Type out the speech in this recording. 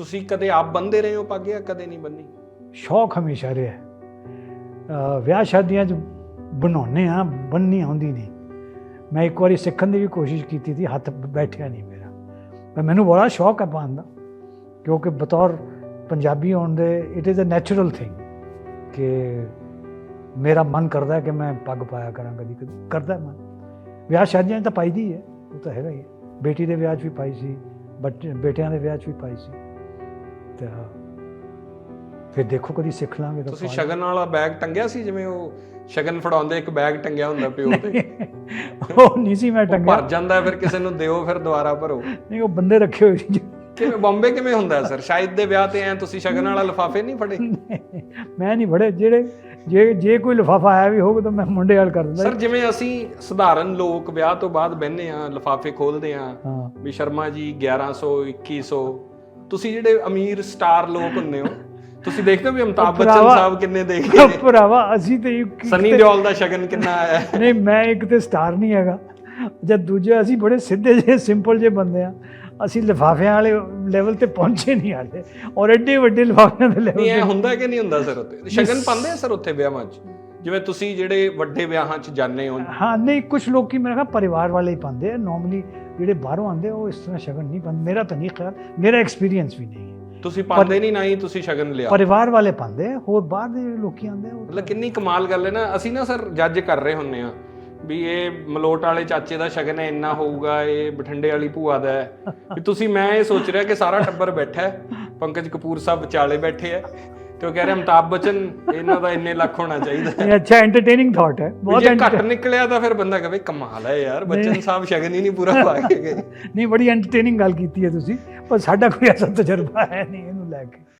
ਤੁਸੀਂ ਕਦੇ ਆਪ ਬੰਦੇ ਰਹੇ ਹੋ ਪੱਗ ਜਾਂ ਕਦੇ ਨਹੀਂ ਬੰਨੀ? ਸ਼ੌਕ ਹਮੇਸ਼ਾ ਰਿਹਾ। ਵਿਆਹ ਸ਼ਾਦੀਆਂ 'ਚ ਬਣਾਉਨੇ ਆ ਬੰਨੀ ਆਉਂਦੀ ਨਹੀਂ। ਮੈਂ ਇੱਕ ਵਾਰੀ ਸਿੱਖਣ ਦੀ ਵੀ ਕੋਸ਼ਿਸ਼ ਕੀਤੀ ਸੀ, ਹੱਥ ਬੈਠਿਆ ਨਹੀਂ ਮੇਰਾ। ਪਰ ਮੈਨੂੰ ਬੜਾ ਸ਼ੌਕ ਹੈ ਪਾਉਣ ਦਾ, ਕਿਉਂਕਿ ਬਤੌਰ ਪੰਜਾਬੀ ਹੋਣ ਦੇ it is a natural thing ਕਿ ਮੇਰਾ ਮਨ ਕਰਦਾ ਹੈ ਕਿ ਮੈਂ ਪੱਗ ਪਾਇਆ ਕਰਾਂ ਕਦੀ ਕਦੀ ਕਰਦਾ ਹੈ ਮਨ। ਵਿਆਹ ਸ਼ਾਦੀਆਂ 'ਚ ਤਾਂ ਪਾਈ ਦੀ ਹੈ, ਉਹ ਤਾਂ ਹੈਗਾ ਹੀ ਹੈ। ਬੇਟੀ ਦੇ ਵਿਆਹ 'ਚ ਵੀ ਪਾਈ ਸੀ, ਬੱਚੇ, ਬੇਟਿਆਂ ਦੇ ਵਿਆਹ 'ਚ ਵੀ ਪਾਈ ਸੀ। ਤਾਂ ਫਿਰ ਦੇਖੋ ਕਦੀ ਸਿੱਖ ਲਾਂਗੇ ਤਾਂ ਤੁਸੀਂ ਪਾ ਸ਼ਗਨ ਵਾਲਾ ਬੈਗ ਟੰਗਿਆ ਸੀ? ਜਿਵੇਂ ਉਹ ਸ਼ਗਨ ਫੜਾਉਂਦੇ ਇੱਕ ਬੈਗ ਟੰਗਿਆ ਹੁੰਦਾ ਪਿਓ ਤੇ। ਉਹ ਨਹੀਂ ਸੀ ਮੈਂ ਉਹ ਟੰਗਿਆ। ਭਰ ਜਾਂਦਾ ਹੈ, ਫਿਰ ਕਿਸੇ ਨੂੰ ਦਿਓ ਫਿਰ ਦੁਬਾਰਾ ਭਰੋ। ਬੰਦੇ ਰੱਖੇ ਹੋਏ ਸੀ ਕਿਵੇਂ ਬੰਬੇ ਕਿਵੇਂ ਹੁੰਦਾ ਹੈ ਸਰ? ਸ਼ਾਇਦ ਦੇ ਵਿਆਹ ਤੇ ਐ ਤੁਸੀਂ ਸ਼ਗਨ ਵਾਲਾ ਲਿਫਾਫੇ ਨਹੀਂ ਫੜੇ? ਮੈਂ ਨਹੀਂ ਬੜੇ ਜਿਹੜੇ ਜੇ ਜੇ ਕੋਈ ਲਿਫਾਫਾ ਆਇਆ ਵੀ ਹੋਊਗਾ ਤਾਂ ਮੈਂ ਮੁੰਡੇ ਵਾਲ ਕਰ ਦਿੰਦਾ। ਸਰ ਜਿਵੇਂ ਅਸੀਂ ਸਧਾਰਨ ਲੋਕ ਵਿਆਹ ਤੋਂ ਬਾਅਦ ਬਹਿੰਦੇ ਆ ਲਿਫਾਫੇ ਖੋਲਦੇ ਆ ਹਾਂ। ਵੀ ਸ਼ਰਮਾ ਜੀ 1100 2100 ਤੁਸੀਂ ਜਿਹੜੇ ਅਮੀਰ ਸਟਾਰ ਲੋਕ ਹੁੰਦੇ ਹੋ ਤੁਸੀਂ ਦੇਖਦੇ ਹੋ ਵੀ ਅਮਤਾਬ ਬੱਚਨ ਭਰਾਵਾ- ਸਾਹਿਬ ਕਿੰਨੇ ਦੇ ਗਏ ਨੇ? ਭਰਾਵਾ ਅਸੀਂ ਤੇ ਇੱਕ- ਸਨੀ ਦਿਓਲ ਦਾ ਸ਼ਗਨ ਕਿੰਨਾ ਆਇਆ? ਹੈ? ਨਹੀਂ ਮੈਂ ਇੱਕ ਤੇ ਸਟਾਰ ਨਹੀਂ ਹੈਗਾ। ਜਦ ਦੂਜੇ ਅਸੀਂ ਬੜੇ ਸਿੱਧੇ ਜਿਹੇ ਸਿੰਪਲ ਜਿਹੇ ਬੰਦੇ ਆ ਅਸੀਂ ਲਿਫਾਫਿਆਂ ਵਾਲੇ ਲੈਵਲ ਤੇ ਪਹੁੰਚੇ ਨਹੀਂ ਹਾਲੇ। ਔਰ ਐਡੇ ਵੱਡੇ ਲਿਫਾਫਿਆਂ ਦੇ ਲੈਵਲ ਨਹੀਂ ਇਹ ਹੁੰਦਾ ਕਿ ਨਹੀਂ ਹੁੰਦਾ ਸਰ ਉੱਥੇ? ਸ਼ਗਨ ਪਾਉਂਦੇ ਆ ਸਰ ਉੱਥੇ ਵਿਆਹਾਂ 'ਚ? ਜਿਵੇਂ ਤੁਸੀਂ ਜਿਹੜੇ ਵੱਡੇ ਵਿਆਹਾਂ 'ਚ ਜਾਂਦੇ ਹੋ। ਹਾਂ ਨਹੀਂ ਕੁਝ ਲੋਕੀ ਮੇਰੇ ਖਿਆਲ ਪਰਿਵਾਰ ਵਾਲੇ ਹੀ ਪਾਉਂਦੇ ਆ। ਨਾਰਮਲੀ ਜਿਹੜੇ ਬਾਹਰੋਂ ਆਉਂਦੇ ਆ, ਉਹ ਇਸ ਤਰ੍ਹਾਂ ਸ਼ਗਨ ਨਹੀਂ ਪਾਉਂਦੇ। ਮੇਰਾ ਤਾਂ ਨਹੀਂ ਖਿਆਲ ਮੇਰਾ ਐਕਸਪੀਰੀਅੰਸ ਵੀ ਨਹੀਂ ਤੁਸੀਂ ਪਾਉਂਦੇ ਨਹੀਂ ਨਾ ਹੀ ਤੁਸੀਂ ਸ਼ਗਨ ਲਿਆ। ਪਰਿਵਾਰ ਵਾਲੇ ਪਾਉਂਦੇ ਆ ਹੋਰ ਬਾਹਰ ਦੇ ਜਿਹੜੇ ਲੋਕੀ ਆਉਂਦੇ ਆ ਉਹ ਮਤਲਬ ਕਿੰਨੀ ਕਮਾਲ ਗੱਲ ਹੈ ਨਾ ਅਸੀਂ ਨਾ ਸਰ ਜੱਜ ਕਰ ਰਹੇ ਹੁੰਨੇ ਆ ਵੀ ਇਹ ਮਲੋਟ ਵਾਲੇ ਚਾਚੇ ਦਾ ਸ਼ਗਨ ਹੈ ਇੰਨਾ ਹੋਊਗਾ ਇਹ ਬਠਿੰਡੇ ਵਾਲੀ ਭੂਆ ਦਾ ਹੈ। ਵੀ ਤੁਸੀਂ ਮੈਂ ਇਹ ਸੋਚ ਰਿਹਾ ਕਿ ਸਾਰਾ ਟੱਬਰ ਬੈਠਾ ਹੈ ਪੰਕਜ ਕਪੂਰ ਸਾਹਿਬ ਵਿਚਾਲੇ ਬੈਠੇ ਹੈ। ਤੇ ਉਹ ਕਹਿ ਰਹੇ ਅਮਤਾਬ ਬੱਚਨ ਇਹਨਾਂ ਦਾ ਇੰਨੇ ਲੱਖ ਹੋਣਾ ਚਾਹੀਦਾ। ਇਹ ਅੱਛਾ ਐਂਟਰਟੇਨਿੰਗ ਥਾਟ ਹੈ। ਬਹੁਤ ਜੇ ਘੱਟ ਨਿਕਲਿਆ ਤਾਂ ਫਿਰ ਬੰਦਾ ਕਹੇ ਕਮਾਲ ਹੈ ਯਾਰ ਬੱਚਨ ਸਾਹਿਬ ਸ਼ਗਨ ਹੀ ਨਹੀਂ ਪੂਰਾ ਪਾ ਕੇ ਗਏ। ਨਹੀਂ ਬੜੀ ਐਂਟਰਟੇਨਿੰਗ ਗੱਲ ਕੀਤੀ ਹੈ ਤੁਸੀਂ ਪਰ ਸਾਡਾ ਕੋਈ ਐਸਾ ਤਜਰਬਾ ਹੈ ਨਹੀਂ ਇਹਨੂੰ ਲੈ ਕੇ।